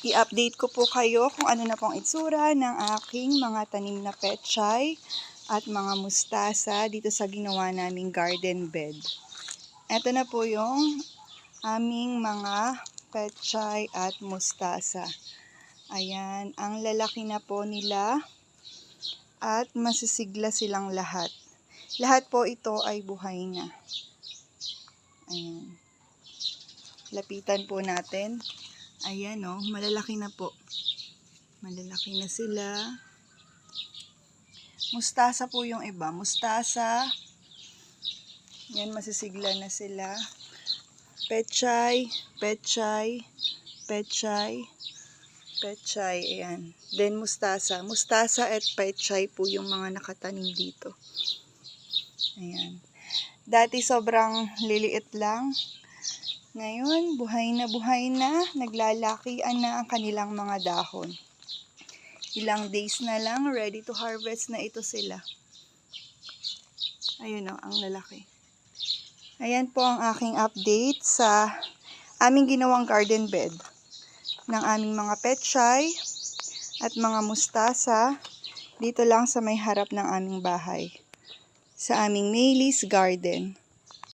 i-update ko po kayo kung ano na pong itsura ng aking mga tanim na pechay at mga mustasa dito sa ginawa naming garden bed. Ito na po yung aming mga pechay at mustasa. Ayan, ang lalaki na po nila at masisigla silang lahat. Lahat po ito ay buhay na. Ayan. Lapitan po natin. Ayan o, malalaki na po. Malalaki na sila. Mustasa po yung iba. Mustasa. Yan, masisigla na sila. Pechay, pechay, pechay, pechay. Ayan. Then mustasa. Mustasa at pechay po yung mga nakatanim dito. Ayan. Dati sobrang liliit lang. Ngayon, buhay na buhay na, naglalakian na ang kanilang mga dahon. Ilang days na lang, ready to harvest na ito sila. Ayun o, ang lalaki. Ayan po ang aking update sa aming ginawang garden bed ng aming mga pechay at mga mustasa dito lang sa may harap ng aming bahay sa aming Maylis Garden.